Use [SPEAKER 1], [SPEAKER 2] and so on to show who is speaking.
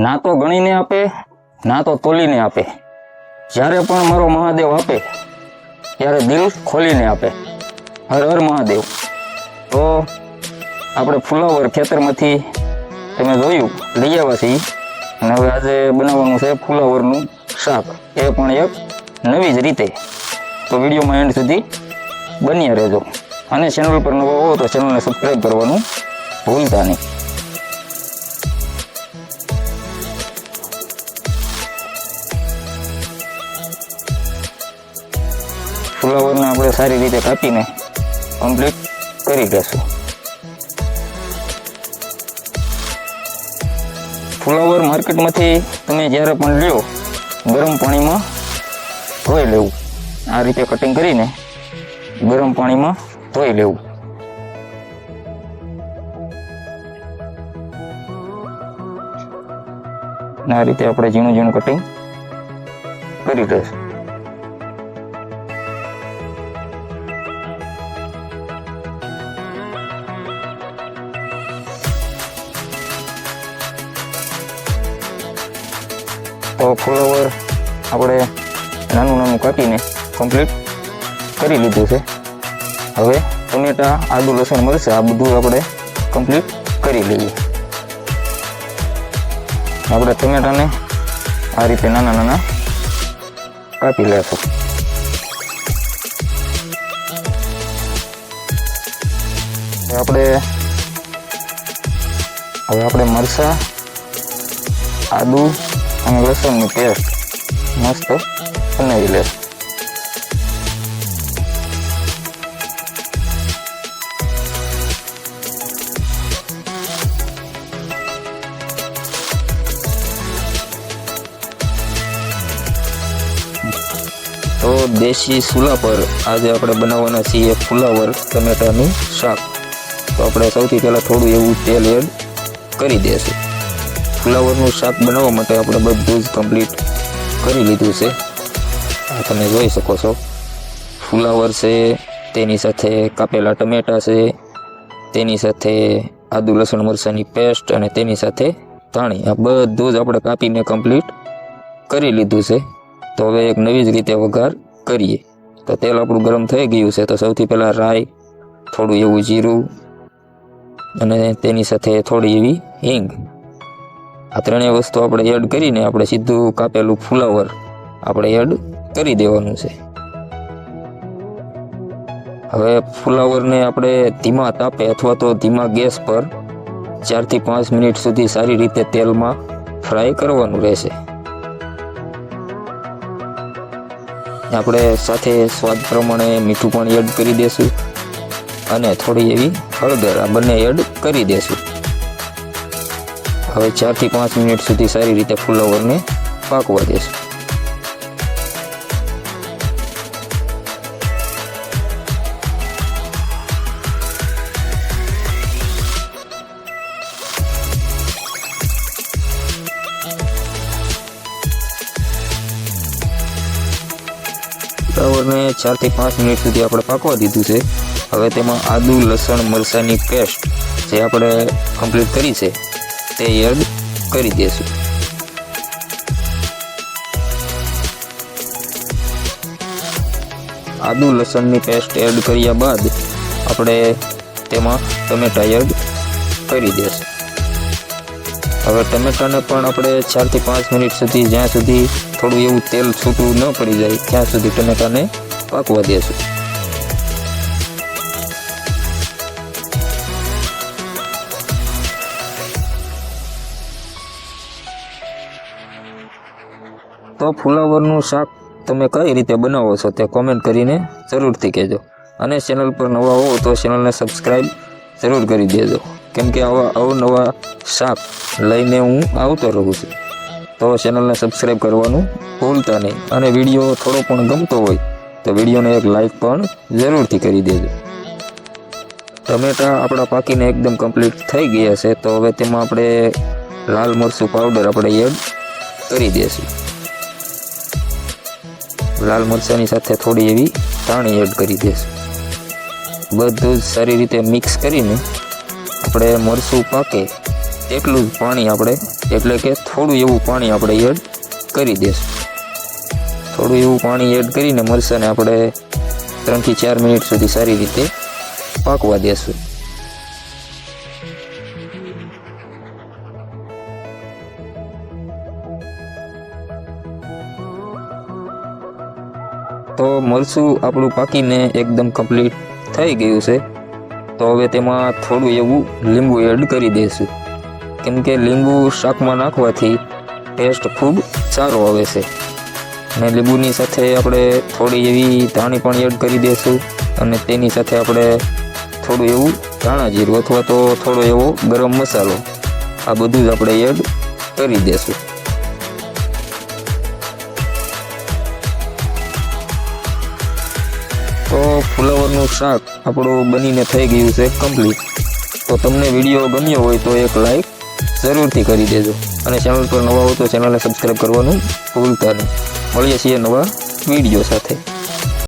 [SPEAKER 1] ના તો ગણીને આપે, ના તો તોલીને આપે. જ્યારે પણ મારો મહાદેવ આપે, ત્યારે દિલ ખોલીને આપે. હર હર મહાદેવ. તો આપણે ફુલાવર ખેતરમાંથી તમે જોયું, લઈ છીએ. અને હવે આજે બનાવવાનું છે ફુલાવરનું શાક. એ પણ એક નવી જ રીતે. તો વિડીયોમાં એન્ડ સુધી બન્યા રહેજો. અને ચેનલ પર નવા હો તો ચેનલને સબસ્ક્રાઈબ કરવાનું ભૂલતા નહીં. ફુલાવરને આપણે સારી રીતે કાપીને કમ્પ્લીટ કરી દઈશું ફ્લાવર માર્કેટમાંથી તમે જ્યારે પણ લ્યો, ગરમ પાણીમાં ધોઈ લેવું. આ રીતે કટિંગ કરીને ગરમ પાણીમાં ધોઈ લેવું. આ રીતે આપણે ઝીણું ઝીણું કટિંગ કરી દઈશું. તો ફ્લાવર આપણે નાનું નાનું કાપીને કમ્પ્લીટ કરી લીધું છે. હવે ટમેટા, આદુ, લસણ મળશે આ બધું આપણે કમ્પ્લીટ કરી લઈએ. આપણે ટમેટાને આ રીતે નાના નાના કાપી લેશું. આપણે હવે આપણે મરચાં, આદુ અને લસણની પેસ્ટ મસ્ત બનાવી લેશ તો દેશી ચૂલા પર આજે આપણે બનાવવાના છીએ ફુલાવર ટમેટાનું શાક. તો આપણે સૌથી પહેલાં થોડું એવું તેલ એડ કરી દઈશું ફુલાવરનું શાક બનાવવા માટે આપણે બધું જ કમ્પ્લીટ કરી લીધું છે. આ તમે જોઈ શકો છો. ફુલાવર છે, તેની સાથે કાપેલા ટમેટા છે, તેની સાથે આદુ લસણ મરચાંની પેસ્ટ અને તેની સાથે ધાણી. આ બધું જ આપણે કાપીને કમ્પ્લીટ કરી લીધું છે. તો હવે એક નવી જ રીતે વઘાર કરીએ. તો તેલ આપણું ગરમ થઈ ગયું છે, તો સૌથી પહેલાં રાઈ, થોડું એવું જીરું અને તેની સાથે થોડી એવી હિંગ. આ ત્રણેય વસ્તુ આપણે એડ કરીને આપણે સીધું કાપેલું ફુલાવર આપણે એડ કરી દેવાનું છે. હવે ફુલાવરને આપણે ધીમા તાપે અથવા તો ધીમા ગેસ પર ચારથી પાંચ મિનિટ સુધી સારી રીતે તેલમાં ફ્રાય કરવાનું રહેશે. આપણે સાથે સ્વાદ પ્રમાણે મીઠું પણ એડ કરી દેશું અને થોડી એવી હળદર આ બંને એડ કરી દેશું. હવે ચારથી પાંચ મિનિટ સુધી સારી રીતે ફુલાવરને પાકવા દેશું. ફ્લાવરને ચારથી પાંચ મિનિટ સુધી આપણે પાકવા દીધું છે. હવે તેમાં આદુ, લસણ મરસાની પેસ્ટ જે આપણે કમ્પ્લીટ કરી છે તે એડ કરી દઈશું આદુ લસણની પેસ્ટ એડ કર્યા બાદ આપણે તેમાં ટમેટા એડ કરી દઈશું હવે ટમેટાને પણ આપણે ચારથી પાંચ મિનિટ સુધી, જ્યાં સુધી થોડું એવું તેલ છૂટું ન પડી જાય, ત્યાં સુધી ટમેટાને પાકવા દેશું. તો ફુલાવરનું શાક તમે કઈ રીતે બનાવો છો તે કોમેન્ટ કરીને જરૂરથી કહેજો. અને ચેનલ પર નવા હો તો ચેનલને સબસ્ક્રાઈબ જરૂર કરી દેજો. કેમ કે આવા અવનવા શાક લઈને હું આવતો રહું છું. તો ચેનલને સબસ્ક્રાઈબ કરવાનું ભૂલતા નહીં. અને વીડિયો થોડો પણ ગમતો હોય તો વિડીયોને એક લાઈક પણ જરૂરથી કરી દેજો. ટમેટા આપણા પાકીને એકદમ કમ્પ્લીટ થઈ ગયા છે. તો હવે તેમાં આપણે લાલ મરચું પાવડર આપણે એડ કરી દઈશું લાલ મરચાંની સાથે થોડી એવી ધાણી એડ કરી દઈશું બધું જ સારી રીતે મિક્સ કરીને આપણે મરચું પાકે એટલું જ પાણી આપણે, એટલે કે થોડું એવું પાણી આપણે એડ કરી દઈશું થોડું એવું પાણી એડ કરીને મરચાંને આપણે ત્રણથી ચાર મિનિટ સુધી સારી રીતે પાકવા દેશું. તો મલસું આપણું પાકીને એકદમ કમ્પ્લીટ થઈ ગયું છે. તો હવે તેમાં થોડું એવું લીંબુ એડ કરી દઈશું. કેમ કે લીંબુ શાકમાં નાખવાથી ટેસ્ટ ખૂબ સારો આવે છે. અને લીંબુની સાથે આપણે થોડી એવી ધાણી પણ એડ કરી દઈશું. અને તેની સાથે આપણે થોડું એવું ધાણા જીરું અથવા તો થોડો એવો ગરમ મસાલો. આ બધું જ આપણે એડ કરી દઈશું. તો ફુલાવરનું શાક આપણું બનીને થઈ ગયું છે કમ્પ્લીટ તો તમને વીડિયો ગમ્યો હોય તો એક લાઈક જરૂરથી કરી દેજો. અને ચેનલ પર નવા હો તો ચેનલને સબસ્ક્રાઈબ કરવાનું ભૂલતા નહીં. મળીએ છીએ નવા વીડિયો સાથે.